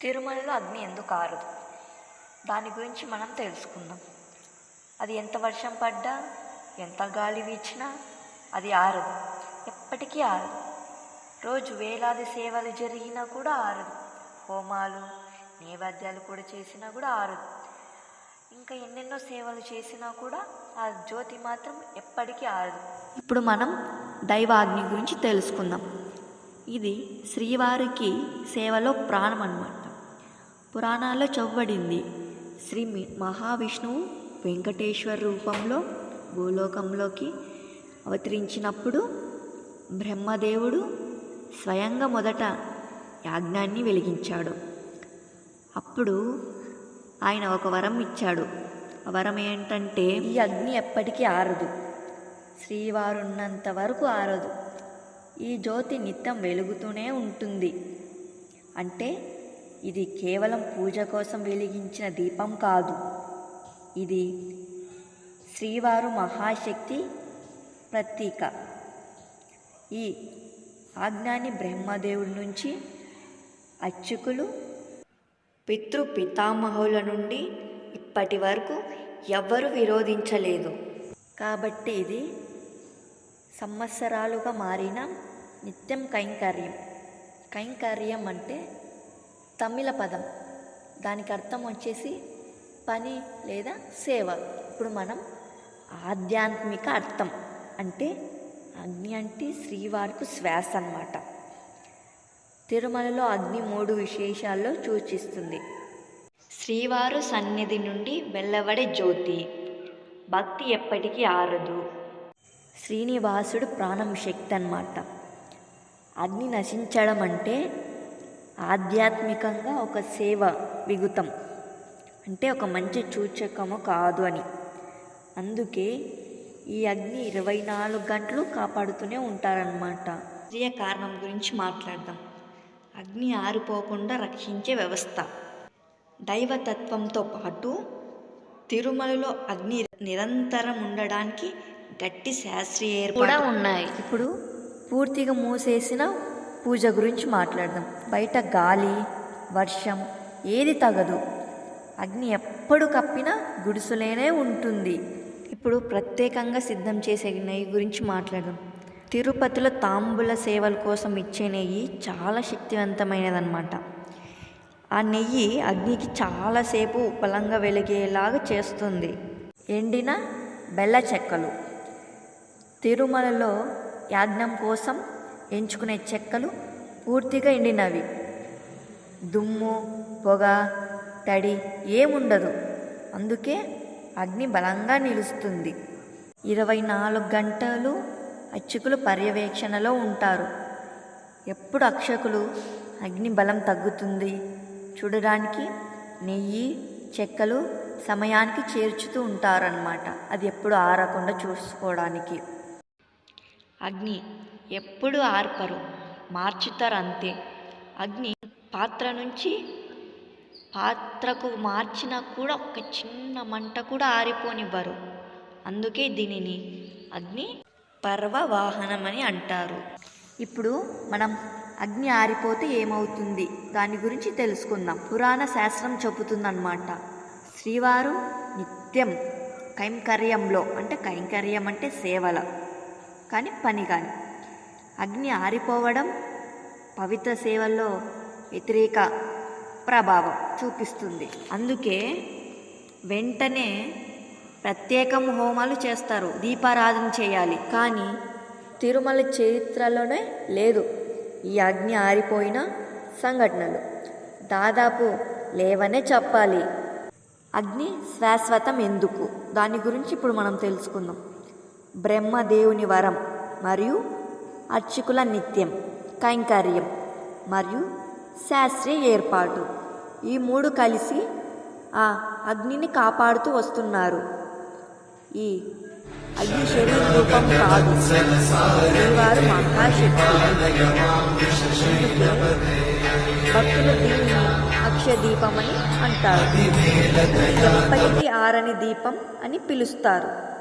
తిరుమలలో అగ్ని ఎందుకు ఆరదు? దాని గురించి మనం తెలుసుకుందాం. అది ఎంత వర్షం పడ్డా ఎంత గాలి వీచినా అది ఆరదు. ఎప్పటికీ ఆరదు. రోజు వేలాది సేవలు జరిగినా కూడా ఆరదు. హోమాలు నైవేద్యాలు కూడా చేసినా కూడా ఆరదు. ఇంకా ఎన్నెన్నో సేవలు చేసినా కూడా ఆ జ్యోతి మాత్రం ఎప్పటికీ ఆరదు. ఇప్పుడు మనం దైవాగ్ని గురించి తెలుసుకుందాం. ఇది శ్రీవారికి సేవలో ప్రాణం అన్నమాట పురాణాల్లో చెప్పబడింది శ్రీ మహావిష్ణువు వెంకటేశ్వర రూపంలో భూలోకంలోకి అవతరించినప్పుడు బ్రహ్మదేవుడు స్వయంగా మొదట యాజ్ఞాన్ని వెలిగించాడు. అప్పుడు ఆయన ఒక వరం ఇచ్చాడు. ఆ వరం ఏంటంటే ఈ అగ్ని ఎప్పటికీ ఆరదు. శ్రీవారు ఉన్నంత వరకు ఆరదు. ఈ జ్యోతి నిత్యం వెలుగుతూనే ఉంటుంది. అంటే ఇది కేవలం పూజ కోసం వెలిగించిన దీపం కాదు. ఇది శ్రీవారు మహాశక్తి ప్రతీక. ఈ ఆజ్ఞాని బ్రహ్మదేవుడి నుంచి అర్చకులు పితృ పితామహుల నుండి ఇప్పటి వరకు ఎవ్వరూ విరోధించలేదు. కాబట్టి ఇది సంవత్సరాలుగా మారిన నిత్యం కైంకర్యం. కైంకర్యం అంటే తమిళ పదం. దానికి అర్థం వచ్చేసి పని లేదా సేవ. ఇప్పుడు మనం ఆధ్యాత్మిక అర్థం అంటే అగ్ని అంటే శ్రీవారికి శ్వాస అన్నమాట. తిరుమలలో అగ్ని మూడు విశేషాల్లో సూచిస్తుంది. శ్రీవారు సన్నిధి నుండి వెల్లవడే జ్యోతి. భక్తి ఎప్పటికీ ఆరదు. శ్రీనివాసుడు ప్రాణం శక్తి అన్నమాట. అగ్ని నశించడం అంటే ఆధ్యాత్మికంగా ఒక సేవ విగుతం. అంటే ఒక మంచి సూచకము కాదు అని. అందుకే ఈ అగ్ని ఇరవై నాలుగు గంటలు కాపాడుతూనే ఉంటారన్నమాట. ఇదే కారణం గురించి మాట్లాడదాం. అగ్ని ఆరిపోకుండా రక్షించే వ్యవస్థ. దైవతత్వంతో పాటు తిరుమలలో అగ్ని నిరంతరం ఉండడానికి గట్టి శాస్త్రీయ ఏర్పాటు ఉన్నాయి. ఇప్పుడు పూర్తిగా మూసేసిన పూజ గురించి మాట్లాడదాం. బయట గాలి వర్షం ఏది తగదు. అగ్ని ఎప్పుడు కప్పినా గుడిసెలేనే ఉంటుంది. ఇప్పుడు ప్రత్యేకంగా సిద్ధం చేసే నెయ్యి గురించి మాట్లాడదాం. తిరుపతిలో తాంబూల సేవల కోసం ఇచ్చే నెయ్యి చాలా శక్తివంతమైనదన్నమాట. ఆ నెయ్యి అగ్నికి చాలాసేపు ఉపలంగా వెలిగేలాగా చేస్తుంది. ఎండిన బెల్ల చెక్కలు తిరుమలలో యాజ్ఞం కోసం ఎంచుకునే చెక్కలు పూర్తిగా ఎండినవి. దుమ్ము పొగ తడి ఏముండదు. అందుకే అగ్ని బలంగా నిలుస్తుంది. ఇరవై నాలుగు గంటలు అర్చకులు పర్యవేక్షణలో ఉంటారు. ఎప్పుడు అక్షకులు అగ్ని బలం తగ్గుతుంది? చూడడానికి నెయ్యి చెక్కలు సమయానికి చేర్చుతూ ఉంటారన్నమాట. అది ఎప్పుడు ఆరకుండా చూసుకోవడానికి. అగ్ని ఎప్పుడు ఆర్పరు మార్చుతారు అంతే. అగ్ని పాత్ర నుంచి పాత్రకు మార్చినా కూడా ఒక చిన్న మంట కూడా ఆరిపోనివ్వరు. అందుకే దీనిని అగ్ని పర్వవాహనమని అని అంటారు. ఇప్పుడు మనం అగ్ని ఆరిపోతే ఏమవుతుంది? దాని గురించి తెలుసుకుందాం. పురాణ శాస్త్రం చెబుతుందన్నమాట. శ్రీవారు నిత్యం కైంకర్యంలో అంటే కైంకర్యం అంటే సేవల కానీ పని కానీ. అగ్ని ఆరిపోవడం పవిత్ర సేవల్లో వ్యతిరేక ప్రభావం చూపిస్తుంది. అందుకే వెంటనే ప్రత్యేకం హోమాలు చేస్తారు. దీపారాధన చేయాలి. కానీ తిరుమల చరిత్రలోనే లేదు ఈ అగ్ని ఆరిపోయిన సంఘటనలు. దాదాపు లేవనే చెప్పాలి. అగ్ని శాశ్వతం ఎందుకు? దాని గురించి ఇప్పుడు మనం తెలుసుకుందాం. బ్రహ్మదేవుని వరం మరియు అర్చకుల నిత్యం కైంకర్యం మరియు శాస్త్రీయ ఏర్పాటు. ఈ మూడు కలిసి ఆ అగ్నిని కాపాడుతూ వస్తున్నారు. ఈ అగ్ని శరీర రూపం కాదు. వారు మహాశక్తి భక్తులు దీన్ని అక్షదీపం అని అంటారు. ఎప్పటికీ ఆరని దీపం అని పిలుస్తారు.